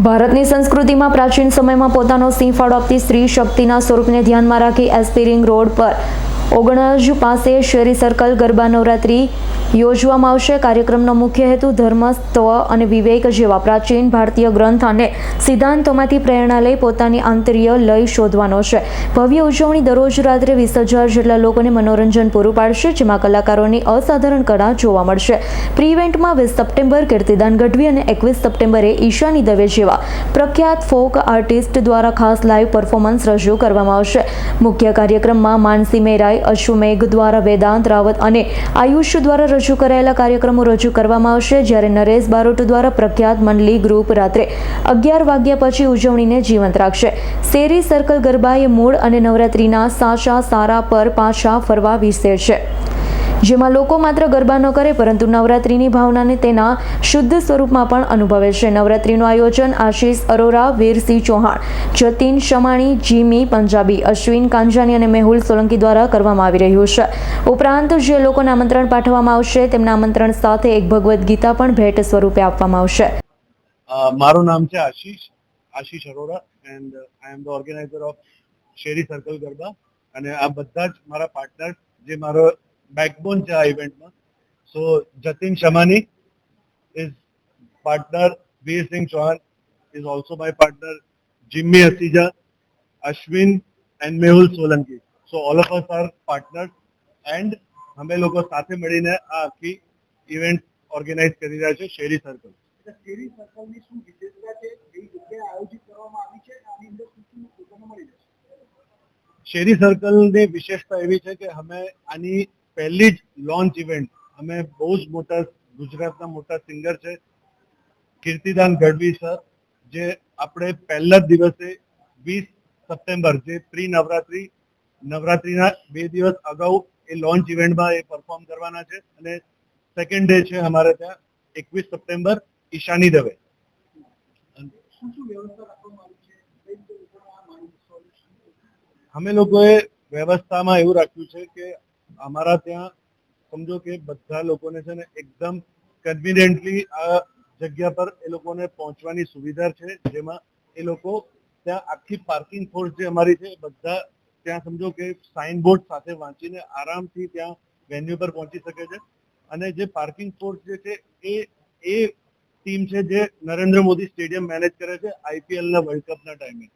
ભારતની સંસ્કૃતિમાં પ્રાચીન સમયમાં પોતાનો સિંહ ફાળો આપતી સ્ત્રી શક્તિના સ્વરૂપને ધ્યાનમાં રાખી એસ્પિરિંગ રોડ પર ઓગણજ પાસે શેરી સર્કલ ગરબા નવરાત્રિ યોજવામાં આવશે. કાર્યક્રમનો મુખ્ય હેતુ ધર્મસ્તવ અને વિવેક જેવા પ્રાચીન ભારતીય ગ્રંથ અને સિદ્ધાંતોમાંથી પ્રેરણા લઈ પોતાની આંતરિય લય શોધવાનો છે. ભવ્ય ઉજવણી દરરોજ રાત્રે વીસ હજાર જેટલા લોકોને મનોરંજન પૂરું પાડશે, જેમાં કલાકારોની અસાધારણ કળા જોવા મળશે. પ્રી ઇવેન્ટમાં વીસ સપ્ટેમ્બર કીર્તિદાન ગઢવી અને એકવીસ સપ્ટેમ્બરે ઈશાની દવે જેવા પ્રખ્યાત ફોક આર્ટિસ્ટ દ્વારા ખાસ લાઈવ પરફોર્મન્સ રજૂ કરવામાં આવશે. મુખ્ય કાર્યક્રમમાં માનસી મેરાઈ અશ્વમેઘ દ્વારા વેદાંત, રાવત અને આયુષ દ્વારા રજૂ કરાયેલા કાર્યક્રમો રજૂ કરવામાં આવશે. જ્યારે નરેશ બારોટ દ્વારા પ્રખ્યાત મંડલી ગ્રુપ રાત્રે અગિયાર વાગ્યા પછી ઉજવણીને જીવંત રાખશે. શેરી સર્કલ ગરબા એ મૂળ અને નવરાત્રિના સાચા સારા પર પાછા ફરવા વિશે છે. જેમાં લોકો માત્ર ગરબા ન કરે, પરંતુ નવરાત્રિની ભાવનાને તેના શુદ્ધ સ્વરૂપમાં પણ અનુભવે છે. નવરાત્રિનું આયોજન આશીષ અરોરા, વીરસિંહ ચૌહાણ, જતીન શમાણી, જીમી પંજાબી, અશ્વિન કાંજાની અને મેહુલ સોલંકી દ્વારા કરવામાં આવી રહ્યું છે. ઉપરાંત જે લોકોને આમંત્રણ પાઠવવામાં આવશે, તેમના આમંત્રણ સાથે એક ભગવદ્ ગીતા પણ ભેટ સ્વરૂપે આપવામાં આવશે. મારું નામ છે Ashish Ashish Arora and I am the organiser of Sheri circle Garba. અને આ બધા જ મારા પાર્ટનર જે મારો બેકબોન છે આ ઇવેન્ટમાં so Jatin Shamani is partner Veer Singh Chauhan is also my partner Jimmy Haseeja Ashwin and Mehul Solanki so all of us are partners and અમે લોકો સાથે મળીને આ આખી ઇવેન્ટ ઓર્ગેનાઇઝ કરી રહ્યા છે શેરી સર્કલ શેરી સર્કલની શું વિશેષતા છે કઈ જગ્યાએ આયોજિત કરવામાં આવી છે આની અંદર શું શું લોકોને મળી જશે શેરી સર્કલની વિશેષતા એવી છે કે અમે આની પહેલી જ લોન્ચ ઇવેન્ટ અમે બહુ જ મોટા ગુજરાતના મોટા સિંગર છે. કીર્તિદાન ગઢવી સર જે આપણે પહેલા જ દિવસે વીસ સપ્ટેમ્બર જે પ્રી નવરાત્રી નવરાત્રીના બે દિવસ અગાઉ એ લોન્ચ ઇવેન્ટમાં એ પરફોર્મ કરવાના છે અને સેકન્ડ ડે છે અમારે ત્યાં એકવીસ સપ્ટેમ્બર ઈશાની દવે. અમે લોકોએ વ્યવસ્થામાં એવું રાખ્યું છે કે અમારા ત્યાં સમજો કે બધા લોકોને છે ને એકદમ કન્વિનિયન્ટલી આ જગ્યા પર એ લોકોને પહોંચવાની સુવિધા છે, જેમાં એ લોકો ત્યાં આખી પાર્કિંગ ફોર્સ જે અમારી છે, બધા ત્યાં સમજો કે સાઇન બોર્ડ સાથે વાંચીને આરામથી ત્યાં વેન્યુ પર પહોંચી શકે છે. અને જે પાર્કિંગ ફોર્સ જે છે, એ એ ટીમ છે જે નરેન્દ્ર મોદી સ્ટેડિયમ મેનેજ કરે છે આઈપીએલના વર્લ્ડ કપના ટાઈમે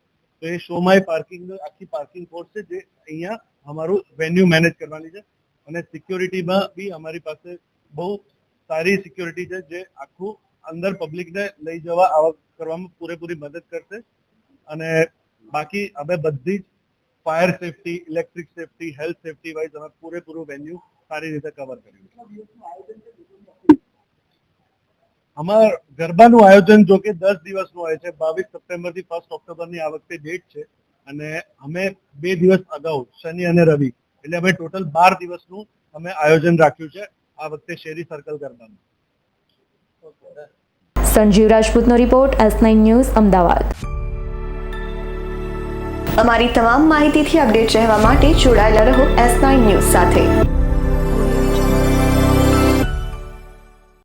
તો એ શો માય પાર્કિંગ આખી પાર્કિંગ ફોર્સ છે જે અહીંયા અમારું વેન્યુ મેનેજ કરવાની છે. અને સિક્યોરિટીમાં બી અમારી પાસે બહુ સારી સિક્યોરિટી છે જે આખું અંદર પબ્લિકને લઈ જવા આવક કરવામાં પૂરેપૂરી મદદ કરશે. અને બાકી અમે બધી જ fire safety electric safety health safety wise અમે પૂરેપૂરું વેન્યુ સારી રીતે કવર કર્યું છે કેટલા દિવસનું આયોજન છે લોકોની અપીલ અમાર ગરબાનું આયોજન જો કે દસ દિવસનું હોય છે, બાવીસ સપ્ટેમ્બરથી ફર્સ્ટ ઓક્ટોબરની આ વખતે ડેટ છે અને અમે બે દિવસ અગાઉ, શનિ અને રવિ, એટલે અમે ટોટલ બાર દિવસનું અમે આયોજન રાખ્યું છે આ વખતે શેરી સર્કલ ગરબાનું. Sanjeev રાજપૂતનો report S nine news Ahmedabad. અમારી તમામ માહિતીથી અપડેટ રહેવા માટે જોડાયેલા રહો એસ નાઇન ન્યૂઝ સાથે.